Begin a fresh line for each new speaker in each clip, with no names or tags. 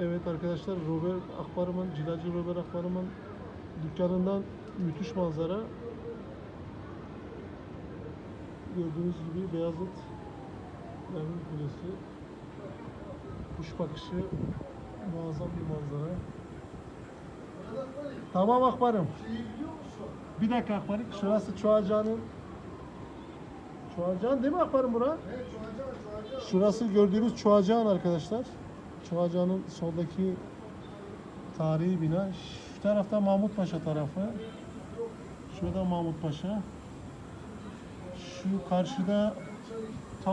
Evet arkadaşlar Robert Akbarım'ın, Cilacı Robert Akbarım'ın dükkanından müthiş manzara. Gördüğünüz gibi Beyazıt Demir Kulesi. Kuş bakışı muazzam bir manzara. Tamam Akbarım. Bir dakika Akbarım. Şurası Çuhaca'nın Çuhacan değil mi Akbarım bura? Şurası gördüğünüz Çuhacan arkadaşlar. Çuhacan'ın soldaki tarihi bina. Şu tarafta Mahmut Paşa tarafı. Şurada Mahmut Paşa. Şu karşıda ta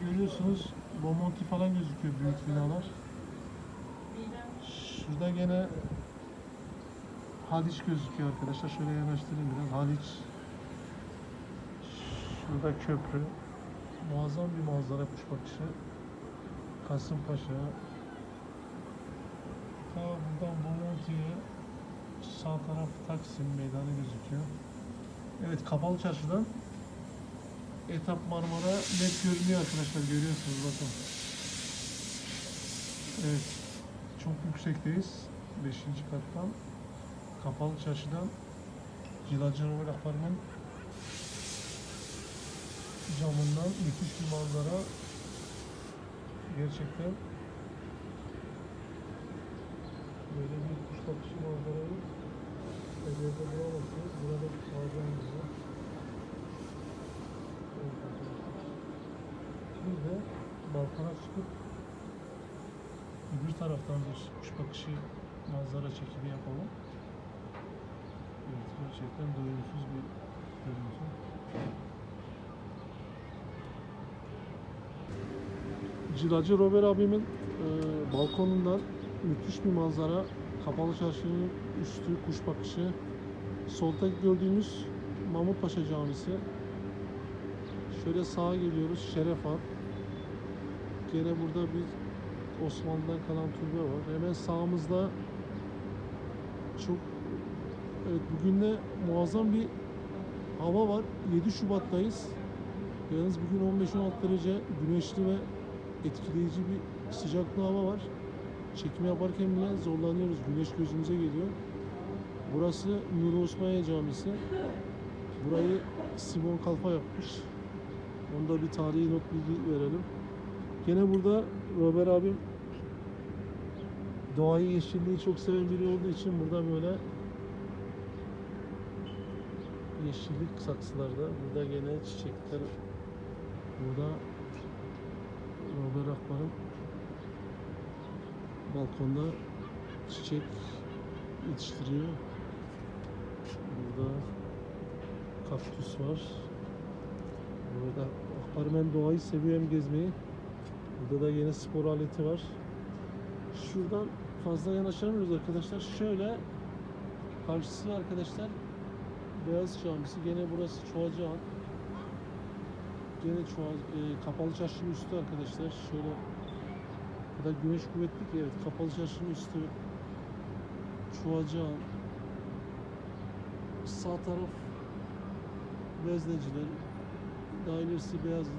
görüyorsunuz Bomonti falan gözüküyor büyük binalar. Şurada gene Haliç gözüküyor arkadaşlar. Şöyle yanaştırayım biraz. Haliç. Şurada köprü. Muazzam bir manzara kuş bakışı. Kasımpaşa. Buradan Bomonti'ye sağ taraf Taksim meydanı gözüküyor. Evet kapalı çarşıdan Etap Marmara net görünüyor arkadaşlar görüyorsunuz bakın. Evet çok yüksekteyiz. 5. kattan kapalı çarşıdan Cilacı Rovel Apartman camından müthiş bir manzara. Gerçekten bakışı manzarayı Edirne'de bulamazsınız. Burada. Evet arkadaşlar. Şimdi de balkona çıkıp öbür taraftan bir kuş bakışı manzara çekimi yapalım. Evet gerçekten doyumsuz bir görüntü. Cilacı Robert abimin e, balkonundan müthiş bir manzara. Kapalı çarşının üstü, kuş bakışı. Solda gördüğümüz Mahmut Paşa Camisi. Şöyle sağa geliyoruz Şeref Han. Gene burada bir Osmanlı'dan kalan türbe var. Hemen sağımızda çok evet bugün de muazzam bir hava var. 7 Şubat'tayız. Yalnız bugün 15-16 derece güneşli ve etkileyici bir sıcaklı hava var. Çekim yaparken bile zorlanıyoruz. Güneş gözümüze geliyor. Burası Nuri Osmaniye Camisi. Burayı Simon Kalfa yapmış. Onda bir tarihi not bilgi verelim. Gene burada Robert abim doğayı, yeşilliği çok seven biri olduğu için burada böyle yeşillik saksılarda. Burada gene çiçekler. Burada Robert Akbar'ın balkonda çiçek yetiştiriyor. Burada kaktüs var. Burada Akbar'ım hem doğayı seviyor hem gezmeyi. Burada da yine spor aleti var. Şuradan fazla yanaşamıyoruz arkadaşlar. Şöyle karşısı arkadaşlar Beyaz Camisi. Gene burası Çuhacıhan. Gene Çuha, e, kapalı çarşının üstü arkadaşlar. Şöyle da güneş kuvvetli ki evet kapalı çarşının üstü Çuhacıhan. Sağ taraf Vezneciler. Daha ilerisi Beyazıt.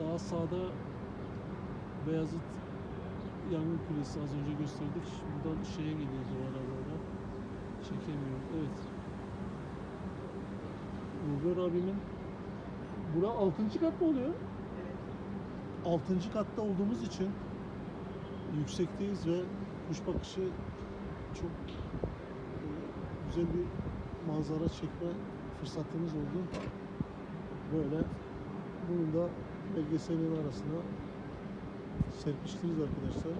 Daha sağda Beyazıt Yangın Kulesi az önce gösterdik. Buradan şeye gidiyoruz o aralarda. Çekemiyorum. Evet. Uğur abimin Bura 6. kat mı oluyor? 6. katta olduğumuz için yüksekteyiz ve kuş bakışı çok e, güzel bir manzara çekme fırsatımız oldu. Böyle bunu da belgeselin arasına serpiştiriz arkadaşlar.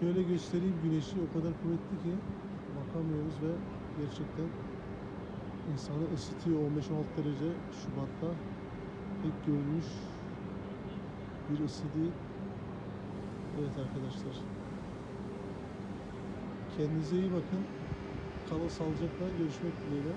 Şöyle göstereyim güneşi o kadar kuvvetli ki bakamıyoruz ve gerçekten insanı ısıtıyor 15-16 derece Şubat'ta pek görülmüş bir ısı. Evet arkadaşlar. Kendinize iyi bakın. Kala sağlıcakla görüşmek dileğiyle.